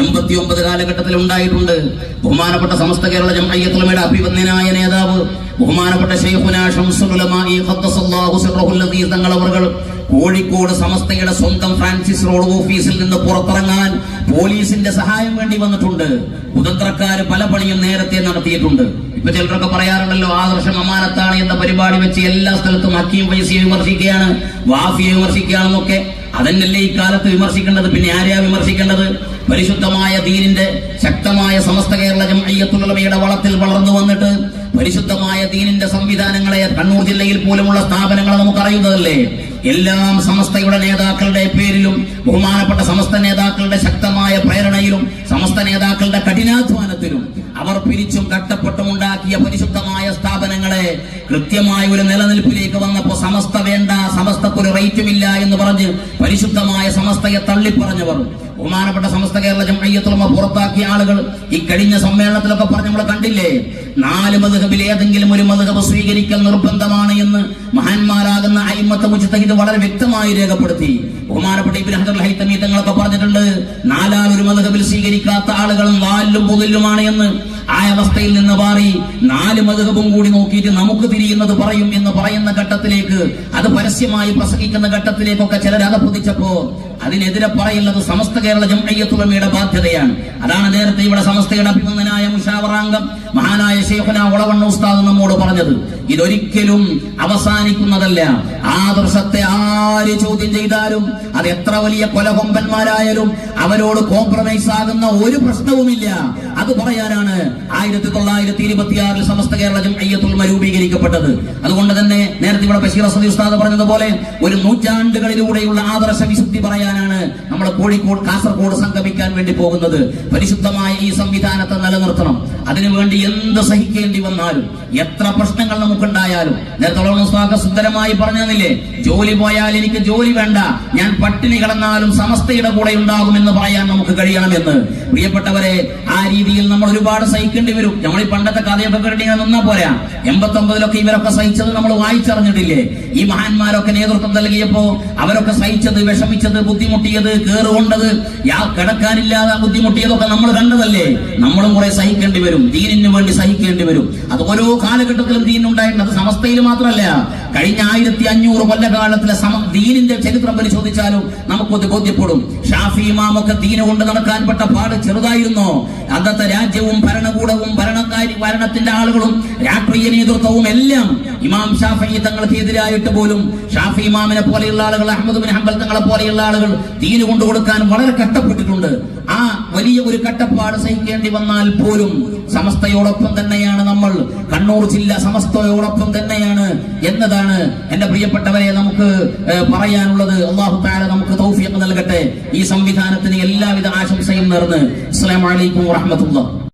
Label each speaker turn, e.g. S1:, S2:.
S1: എൺപത്തി ഒമ്പത് കാലഘട്ടത്തിൽ ഉണ്ടായിട്ടുണ്ട് ബഹുമാനപ്പെട്ട സമസ്ത കേരള ജംഅയ്യത്തുലമയുടെ അഭിവന്ദനായ നേതാവ് ബഹുമാനപ്പെട്ട തങ്ങൾ അവർ കോഴിക്കോട് സമസ്തയുടെ സ്വന്തം ഫ്രാൻസിസ് റോഡ് ഓഫീസിൽ നിന്ന് പുറത്തിറങ്ങാൻ പോലീസിന്റെ സഹായം വേണ്ടി വന്നിട്ടുണ്ട്. കുതന്ത്രക്കാര് പല പണിയും നേരത്തെ നടത്തിയിട്ടുണ്ട്. ഇപ്പൊ ചിലരൊക്കെ പറയാറുണ്ടല്ലോ ആദർശം അമാനത്താണ് എന്ന പരിപാടി വെച്ച് എല്ലാ സ്ഥലത്തും അക്കിയും പൈസയെ വിമർശിക്കുകയാണ് വാഫിയെ വിമർശിക്കുകയാണെന്നൊക്കെ. അതന്നല്ലേ ഈ കാലത്ത് വിമർശിക്കേണ്ടത്? പിന്നെ ആരെയാ വിമർശിക്കേണ്ടത്? പരിശുദ്ധമായ ദീനിന്റെ ശക്തമായ സമസ്ത കേരള ജംഅയ്യത്തുലമയുടെ വളത്തിൽ വളർന്നു വന്നിട്ട് പരിശുദ്ധമായ ദീനിന്റെ സംവിധാനങ്ങളെ കണ്ണൂർ ജില്ലയിൽ പോലുമുള്ള സ്ഥാപനങ്ങളെ നമുക്കറിയുന്നതല്ലേ? എല്ലാം സമസ്തയുടെ നേതാക്കളുടെ പേരിലും ബഹുമാനപ്പെട്ട സമസ്ത നേതാക്കളുടെ ശക്തമായ പ്രേരണയിലും സമസ്ത നേതാക്കളുടെ കഠിനാധ്വാനത്തിലും അവർ പിരിച്ചും കട്ടപ്പെട്ടും ഉണ്ടാക്കിയ പരിശുദ്ധമായ സ്ഥാപനങ്ങളെ കൃത്യമായ ഒരു നിലനിൽപ്പിലേക്ക് വന്നപ്പോൾ സമസ്ത വേണ്ട സമസ്തക്ക് ഒരു റേറ്റുമില്ല എന്ന് പറഞ്ഞ് പരിശുദ്ധമായ സമസ്തയെ തള്ളിപ്പറഞ്ഞവർ ബഹുമാനപ്പെട്ട സമസ്ത കേരള ജംഅയ്യത്തുലമ പുറത്താക്കിയ ആളുകൾ ഈ കഴിഞ്ഞ സമ്മേളനത്തിലൊക്കെ പറഞ്ഞ് നമ്മൾ കണ്ടില്ലേ? നാല് മധുഹബിൽ ഏതെങ്കിലും ഒരു മധുഹബ് സ്വീകരിക്കൽ നിർബന്ധമാണ് എന്ന് മഹാന്മാരാകുന്ന അയിമത്ത മുജിത്തഹിദ് വളരെ വ്യക്തമായി രേഖപ്പെടുത്തി. ബഹുമാനപ്പെട്ട ഇബ്നു ഹജർ ഹൈത്തമി തങ്ങളൊക്കെ പറഞ്ഞിട്ടുണ്ട് നാലാൽ ഒരു മധുഹബിൽ സ്വീകരിക്കാത്ത ആളുകളും വാലിലും പൊതിലുമാണ് എന്ന്. ആ അവസ്ഥയിൽ നിന്ന് മാറി നാല് മധുഹബും കൂടി നോക്കിയിട്ട് നമുക്ക് തിരിയുന്നത് പറയും എന്ന് പറയുന്ന ഘട്ടത്തിലേക്ക് അത് പരസ്യമായി പ്രസംഗിക്കുന്ന ഘട്ടത്തിലേക്കൊക്കെ ചിലർ അകപ്പതിച്ചപ്പോ അതിനെതിരെ പറയുന്നത് സമസ്ത കേരള ജംഅയ്യത്തുലമയുടെ ബാധ്യതയാണ്. അതാണ് നേരത്തെ ഇവിടെ സമസ്തയുടെ അഭിനന്ദനായ മുഷാവറാംഗം മഹാനായ ശേഖന ഉളവണ്ണ ഉസ്താദ് നമ്മോട് പറഞ്ഞത്. ഇതൊരിക്കലും അവസാനിക്കുന്നതല്ല. ആദർശത്തെ ആര് ചോദ്യം ചെയ്താലും അത് എത്ര വലിയ കൊലകൊമ്പന്മാരായാലും അവരോട് കോംപ്രമൈസ് ആകുന്ന ഒരു പ്രശ്നവുമില്ല. അത് പറയാനാണ് ആയിരത്തി തൊള്ളായിരത്തി ഇരുപത്തി ആറിൽ സമസ്ത കേരള ജംഅയ്യത്തുൽമ രൂപീകരിക്കപ്പെട്ടത്. അതുകൊണ്ട് തന്നെ നേരത്തെ ഇവിടെ ബഷീർ ഉസ്താദ് പറഞ്ഞതുപോലെ ഒരു നൂറ്റാണ്ടുകളിലൂടെയുള്ള ആദർശ വിശുദ്ധി പറയാനാണ് നമ്മൾ കോഴിക്കോട് കാസർഗോഡ് സംഗമിക്കാൻ വേണ്ടി പോകുന്നത്. പരിശുദ്ധമായ ഈ സംവിധാനത്തെ നിലനിർത്തണം. അതിനുവേണ്ടി എന്ത് സഹിക്കേണ്ടി വന്നാലും എത്ര പ്രശ്നങ്ങൾ നമുക്കുണ്ടായാലും. നേരത്തെ ഉസ്താദ് സുന്ദരമായി പറഞ്ഞതില്ലേ? ജോലി പോയാൽ എനിക്ക് ജോലി വേണ്ട. ഞാൻ പട്ടിണി കിടന്നാലും സമസ്തയുടെ കൂടെ ഉണ്ടാകുമെന്ന് പറയാൻ നമുക്ക് കഴിയണമെന്ന്. പ്രിയപ്പെട്ടവരെ ആ രീതിയിൽ നമ്മൾ ഒരുപാട് സഹിക്കേണ്ടി വരും. നമ്മൾ ഈ പണ്ടത്തെ കഥയൊക്കെ ഇങ്ങനെ നിന്നാ പോരാ. എൺപത്തി ഒമ്പതിലൊക്കെ ഇവരൊക്കെ സഹിച്ചത് നമ്മൾ വായിച്ചറിഞ്ഞിട്ടില്ലേ? ഈ മഹാന്മാരൊക്കെ നേതൃത്വം നൽകിയപ്പോ അവരൊക്കെ സഹിച്ചത് വിഷമിച്ചത് ബുദ്ധിമുട്ടിയത് കേറുകൊണ്ടത് യാ കിടക്കാനില്ലാതെ ബുദ്ധിമുട്ടിയതൊക്കെ നമ്മൾ കണ്ടതല്ലേ? നമ്മളും കുറെ സഹിക്കേണ്ടി വരും. ദീനിന് വേണ്ടി സഹിക്കേണ്ടി വരും. അത് ഓരോ കാലഘട്ടത്തിലും ദീനുണ്ടായിട്ടുണ്ട് അത് സമസ്തയിൽ മാത്രമല്ല. കഴിഞ്ഞ ആയിരത്തി അഞ്ഞൂറ് കൊല്ലകാലത്തിലെ സമ ദീനിന്റെ ചരിത്രം പരിശോധിച്ചാലും നമുക്കൊന്ന് ബോധ്യപ്പെടും. ഷാഫി ഇമാമൊക്കെ ദീന കൊണ്ട് നടക്കാൻ പെട്ട പാട് ചെറുതായിരുന്നോ? അന്നത്തെ രാജ്യവും ഭരണകൂടവും ഭരണകാരി ഭരണത്തിന്റെ ആളുകളും രാഷ്ട്രീയ നേതൃത്വവും എല്ലാം ഇമാം ഷാഫി തങ്ങൾക്ക് എതിരായിട്ട് പോലും ഷാഫി ഇമാമിനെ പോലെയുള്ള ആളുകൾ അഹമ്മദ് ബിൻ ഹംബൽ തങ്ങളെ പോലെയുള്ള ആളുകൾ ദീന് കൊണ്ടു കൊടുക്കാൻ വളരെ കഷ്ടപ്പെട്ടിട്ടുണ്ട്. ആ വലിയ ഒരു കട്ടപ്പാട് സഹിക്കേണ്ടി വന്നാൽ പോലും സമസ്തയോടൊപ്പം തന്നെയാണ് നമ്മൾ. കണ്ണൂർ ജില്ല സമസ്തയോടൊപ്പം തന്നെയാണ് എന്നതാണ് എന്റെ പ്രിയപ്പെട്ടവരെ നമുക്ക് പറയാനുള്ളത്. അള്ളാഹു താര നമുക്ക് തൗഫീഖ് നൽകട്ടെ. ഈ സംവിധാനത്തിന് എല്ലാവിധ ആശംസയും നേർന്ന്. അസ്സലാമു അലൈക്കും വറഹ്മത്തുള്ളാഹി.